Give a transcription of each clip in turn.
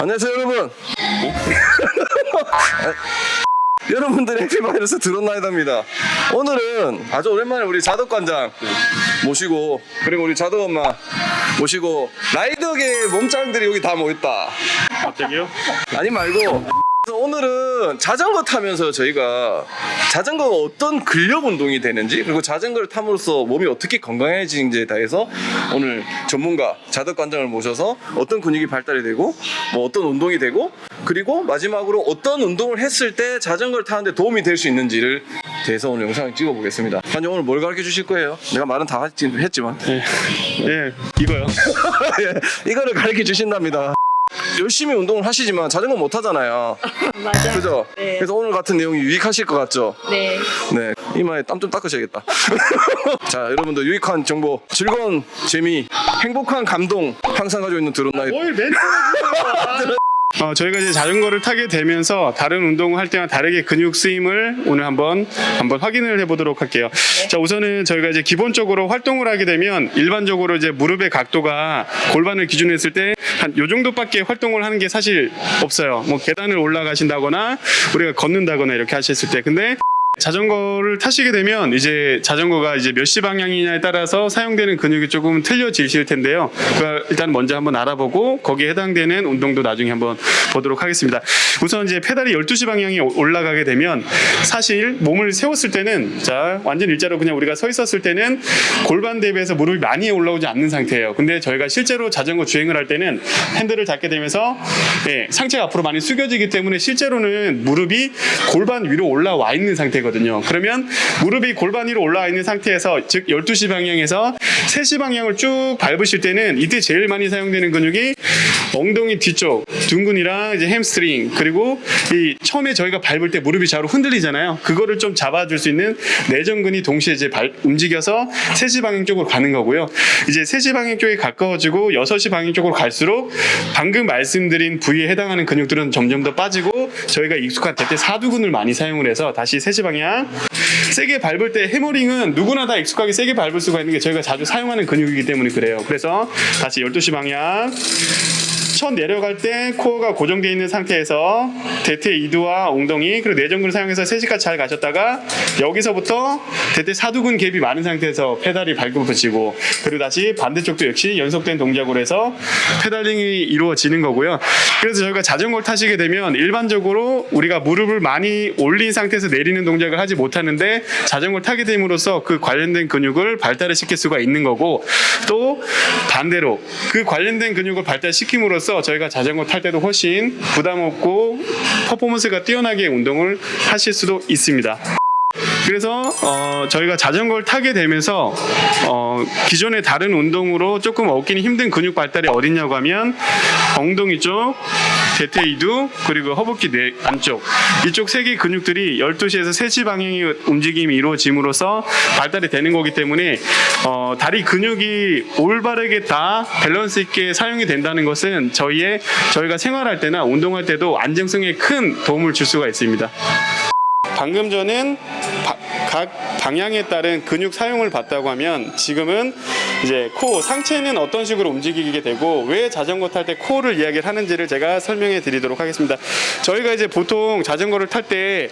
안녕하세요 여러분. 여러분들의 해피바이러스 드론나이다입니다. 오늘은 아주 오랜만에 우리 자덕관장 모시고 그리고 우리 자덕엄마 모시고 라이더계 몸짱들이 여기 다 모였다. 갑자기요? 아니 말고 오늘은 자전거 타면서 저희가 자전거가 어떤 근력 운동이 되는지 그리고 자전거를 탐으로써 몸이 어떻게 건강해지는지에 대해서 오늘 전문가 자덕 관장을 모셔서 어떤 근육이 발달이 되고 뭐 어떤 운동이 되고 그리고 마지막으로 어떤 운동을 했을 때 자전거를 타는데 도움이 될 수 있는지를 대해서 오늘 영상을 찍어보겠습니다. 관장 오늘 뭘 가르쳐 주실 거예요? 내가 말은 다 했지- 했지만 예, 예, 이거요. 예, 이거를 가르쳐 주신답니다. 열심히 운동을 하시지만 자전거 못 타잖아요. 맞아. 그죠? 네. 그래서 오늘 같은 내용이 유익하실 것 같죠? 네. 네. 이마에 땀 좀 닦으셔야겠다. 자, 여러분들 유익한 정보, 즐거운 재미, 행복한 감동 항상 가지고 있는 드론 나이. 뭘 맨날 어, 저희가 이제 자전거를 타게 되면서 다른 운동을 할 때와 다르게 근육 쓰임을 오늘 한번 한번 확인을 해보도록 할게요. 자 우선은 저희가 이제 기본적으로 활동을 하게 되면 일반적으로 이제 무릎의 각도가 골반을 기준으로 했을 때 한 요 정도밖에 활동을 하는 게 사실 없어요. 뭐 계단을 올라가신다거나 우리가 걷는다거나 이렇게 하셨을 때 근데 자전거를 타시게 되면 이제 자전거가 이제 몇 시 방향이냐에 따라서 사용되는 근육이 조금 틀려지실 텐데요. 그 일단 먼저 한번 알아보고 거기에 해당되는 운동도 나중에 한번 보도록 하겠습니다. 우선 이제 페달이 12시 방향이 오- 올라가게 되면 사실 몸을 세웠을 때는 자 완전 일자로 그냥 우리가 서 있었을 때는 골반 대비해서 무릎이 많이 올라오지 않는 상태예요. 근데 저희가 실제로 자전거 주행을 할 때는 핸들을 잡게 되면서 예, 상체가 앞으로 많이 숙여지기 때문에 실제로는 무릎이 골반 위로 올라와 있는 상태거든요. 그러면 무릎이 골반 위로 올라와 있는 상태에서 즉 12시 방향에서 3시 방향을 쭉 밟으실 때는 이때 제일 많이 사용되는 근육이 엉덩이 뒤쪽 둔근이랑 이제 햄스트링 그리고 이 처음에 저희가 밟을 때 무릎이 좌우로 흔들리잖아요. 그거를 좀 잡아줄 수 있는 내전근이 동시에 이제 발- 움직여서 3시 방향 쪽으로 가는 거고요. 이제 3시 방향 쪽에 가까워지고 6시 방향 쪽으로 갈수록 방금 말씀드린 부위에 해당하는 근육들은 점점 더 빠지고 저희가 익숙한 대퇴 사두근을 많이 사용을 해서 다시 3시 방향 세게 밟을 때 해머링은 누구나 다 익숙하게 세게 밟을 수가 있는 게 저희가 자주 사용하는 근육이기 때문에 그래요. 그래서 다시 12시 방향 첫 내려갈 때 코어가 고정되어 있는 상태에서 대퇴 2두와 엉덩이 그리고 내전근을 사용해서 3시까지 잘 가셨다가 여기서부터 대퇴 사두근 갭이 많은 상태에서 페달이 밟고붙이고 그리고 다시 반대쪽도 역시 연속된 동작으로 해서 페달링이 이루어지는 거고요. 그래서 저희가 자전거를 타시게 되면 일반적으로 우리가 무릎을 많이 올린 상태에서 내리는 동작을 하지 못하는데 자전거를 타게 됨으로써 그 관련된 근육을 발달을 시킬 수가 있는 거고 또 반대로 그 관련된 근육을 발달시킴 으로써 저희가 자전거 탈 때도 훨씬 부담 없고 퍼포먼스가 뛰어나게 운동을 하실 수도 있습니다. 그래서 어, 저희가 자전거를 타게 되면서 어, 기존의 다른 운동으로 조금 얻기는 힘든 근육 발달이 어딨냐고 하면 엉덩이 쪽, 대퇴 이두 그리고 허벅지 내 안쪽 이쪽 세 개 근육들이 12시에서 3시 방향의 움직임이 이루어짐으로써 발달이 되는 거기 때문에 어, 다리 근육이 올바르게 다 밸런스 있게 사용이 된다는 것은 저희의 저희가 생활할 때나 운동할 때도 안정성에 큰 도움을 줄 수가 있습니다. 방금 전엔 바- 각 방향에 따른 근육 사용을 봤다고 하면 지금은 이제 코 상체는 어떤 식으로 움직이게 되고 왜 자전거 탈 때 코를 이야기를 하는지를 제가 설명해 드리도록 하겠습니다. 저희가 이제 보통 자전거를 탈 때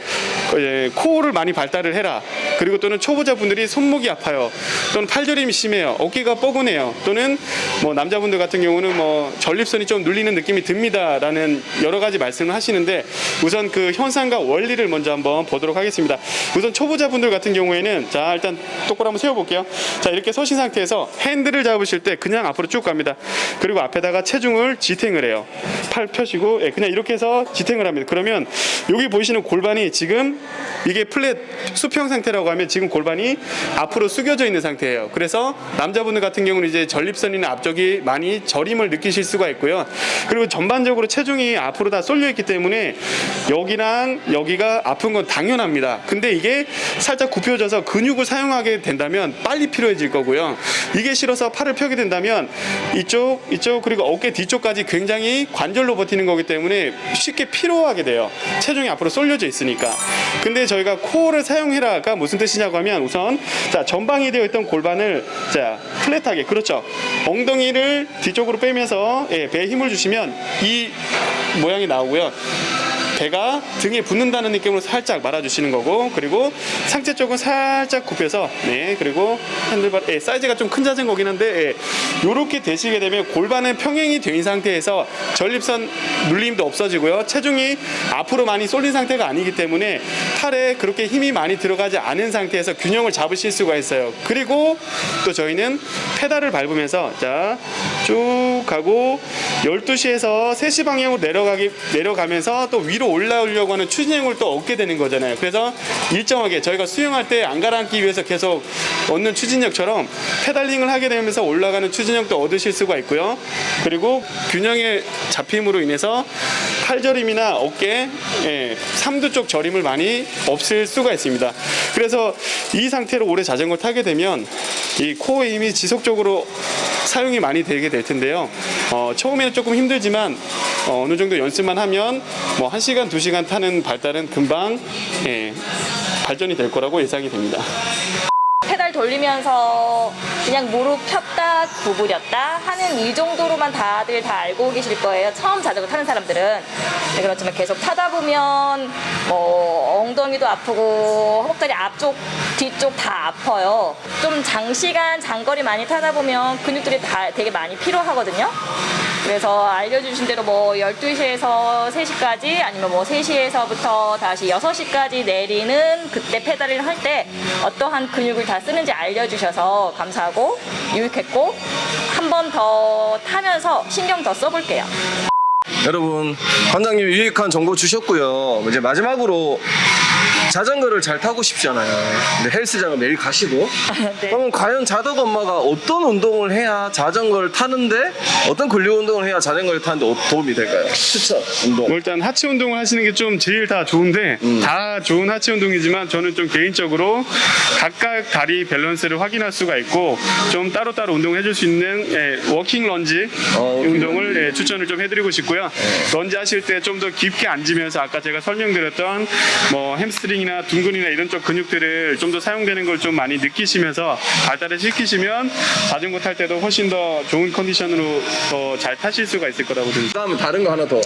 코를 많이 발달을 해라. 그리고 또는 초보자분들이 손목이 아파요. 또는 팔저림이 심해요. 어깨가 뻐근해요. 또는 뭐 남자분들 같은 경우는 뭐 전립선이 좀 눌리는 느낌이 듭니다라는 여러 가지 말씀을 하시는데 우선 그 현상과 원리를 먼저 한번 보도록 하겠습니다. 우선 초보자분들 같은 경우에는 자 일단 똑바로 한번 세워볼게요. 자 이렇게 서신 상태에서 핸들을 잡으실 때 그냥 앞으로 쭉 갑니다. 그리고 앞에다가 체중을 지탱을 해요. 팔 펴시고 예, 그냥 이렇게 해서 지탱을 합니다. 그러면 여기 보이시는 골반이 지금 이게 플랫 수평 상태라고 하면 지금 골반이 앞으로 숙여져 있는 상태예요. 그래서 남자분들 같은 경우는 이제 전립선이나 앞쪽이 많이 저림을 느끼실 수가 있고요. 그리고 전반적으로 체중이 앞으로 다 쏠려 있기 때문에 여기랑 여기가 아픈 건 당연히 당연합니다. 근데 이게 살짝 굽혀져서 근육을 사용하게 된다면 빨리 필요해질 거고요. 이게 싫어서 팔을 펴게 된다면 이쪽, 이쪽 그리고 어깨 뒤쪽까지 굉장히 관절로 버티는 거기 때문에 쉽게 피로하게 돼요. 체중이 앞으로 쏠려져 있으니까. 근데 저희가 코어를 사용해라가 무슨 뜻이냐고 하면 우선 자 전방에 되어 있던 골반을 자 플랫하게 그렇죠. 엉덩이를 뒤쪽으로 빼면서 예, 배에 힘을 주시면 이 모양이 나오고요. 배가 등에 붙는다는 느낌으로 살짝 말아주시는 거고 그리고 상체 쪽은 살짝 굽혀서 네 그리고 핸들바 예, 사이즈가 좀 큰 자전거긴 한데 예, 요렇게 되시게 되면 골반은 평행이 된 상태에서 전립선 눌림도 없어지고요. 체중이 앞으로 많이 쏠린 상태가 아니기 때문에 팔에 그렇게 힘이 많이 들어가지 않은 상태에서 균형을 잡으실 수가 있어요. 그리고 또 저희는 페달을 밟으면서 자쭉 가고 12시에서 3시 방향으로 내려가기 내려가면서 또 위로 올라오려고 하는 추진력을 또 얻게 되는 거잖아요. 그래서 일정하게 저희가 수영할 때 안 가라앉기 위해서 계속 얻는 추진력처럼 페달링을 하게 되면서 올라가는 추진력도 얻으실 수가 있고요. 그리고 균형의 잡힘으로 인해서 팔저림이나 어깨, 예, 삼두 쪽 저림을 많이 없앨 수가 있습니다. 그래서 이 상태로 오래 자전거 타게 되면 이 코어의 힘이 지속적으로 사용이 많이 되게 될 텐데요. 어, 처음에는 조금 힘들지만 어, 느 정도 연습만 하면 뭐 1시간, 2시간 타는 발달은 금방 예, 발전이 될 거라고 예상이 됩니다. 돌리면서 그냥 무릎 폈다 구부렸다 하는 이 정도로만 다들 다 알고 계실 거예요. 처음 자전거 타는 사람들은. 네, 그렇지만 계속 타다 보면 뭐 엉덩이도 아프고 허벅다리 앞쪽 뒤쪽 다 아파요. 좀 장시간 장거리 많이 타다 보면 근육들이 다 되게 많이 필요하거든요. 그래서 알려주신 대로 뭐 12시에서 3시까지 아니면 뭐 3시에서부터 다시 6시까지 내리는 그때 페달을 할 때 어떠한 근육을 다 쓰는지 알려주셔서 감사하고 유익했고 한 번 더 타면서 신경 더 써볼게요. 여러분 관장님 유익한 정보 주셨고요. 이제 마지막으로 자전거를 잘 타고 싶잖아요. 근데 헬스장을 매일 가시고 네. 그러면 과연 자덕 엄마가 어떤 운동을 해야 자전거를 타는데 어떤 근력 운동을 해야 자전거를 타는데 어- 도움이 될까요? 추천 운동. 뭐 일단 하체 운동을 하시는 게 좀 제일 다 좋은데 다 좋은 하체 운동이지만 저는 좀 개인적으로 각각 다리 밸런스를 확인할 수가 있고 좀 따로따로 운동해 줄 수 있는 예, 워킹 런지 어, 워킹 운동을 예, 추천을 좀 해드리고 싶고요. 런지 하실 때 좀 더 깊게 앉으면서 아까 제가 설명드렸던 뭐 햄스트링 이나 둥근이나 이런 쪽 근육들을 좀 더 사용되는 걸 좀 많이 느끼시면서 발달을 시키시면 자전거 탈 때도 훨씬 더 좋은 컨디션으로 더 잘 타실 수가 있을 거라고 듭니다. 그다음에 다른 거 하나 더.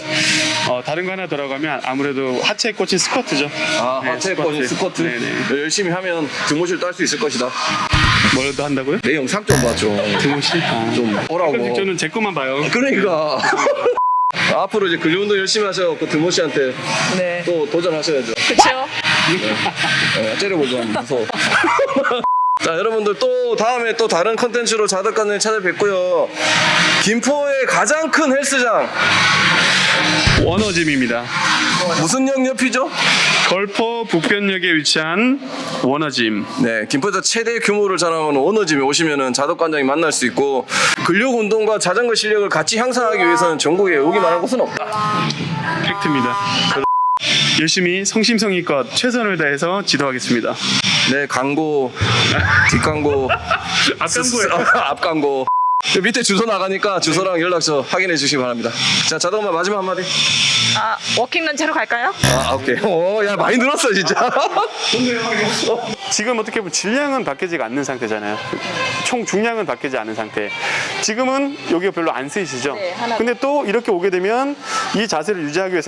어, 다른 거 하나 들어가면 아무래도 하체에 꽂힌 스쿼트죠. 아, 네, 하체 꽂은 스쿼트. 네네. 열심히 하면 등모실 딸수 있을 것이다. 뭘또 한다고요? 내 영상 좀 봐, 좀. 등호씨? 아. 좀 오라고. 가끔씩 저는 제 것만 봐요. 그러니까. 앞으로 이제 근력 운동 열심히 하셔갖고 등모 씨한테 네. 또 도전하셔야죠. 그쵸? 네, 째려보죠. 무서워. 자, 여러분들 또 다음에 또 다른 컨텐츠로 자덕관을 찾아뵙고요. 김포의 가장 큰 헬스장 원어짐입니다. 무슨 역 옆이죠? 걸포 북변역에 위치한 원어짐. 네, 김포에서 최대 규모를 자랑하는 원어짐에 오시면은 자덕관장이 만날 수 있고 근력 운동과 자전거 실력을 같이 향상하기 위해서는 전국에 오기만 한 곳은 없다. 팩트입니다. 열심히 성심성의껏 최선을 다해서 지도하겠습니다. 네, 광고, 뒷광고, 앞광고요. 앞 광고. 밑에 주소 나가니까 주소랑 연락처 확인해 주시기 바랍니다. 자, 자덕만 마지막 한마디. 아, 워킹 런치로 갈까요? 아, 오케이. 오, 야, 많이 늘었어, 진짜. 지금 어떻게 보면 질량은 바뀌지 않는 상태잖아요. 총 중량은 바뀌지 않은 상태. 지금은 여기가 별로 안 쓰이시죠? 네, 하나 근데 또 이렇게 오게 되면 이 자세를 유지하기 위해서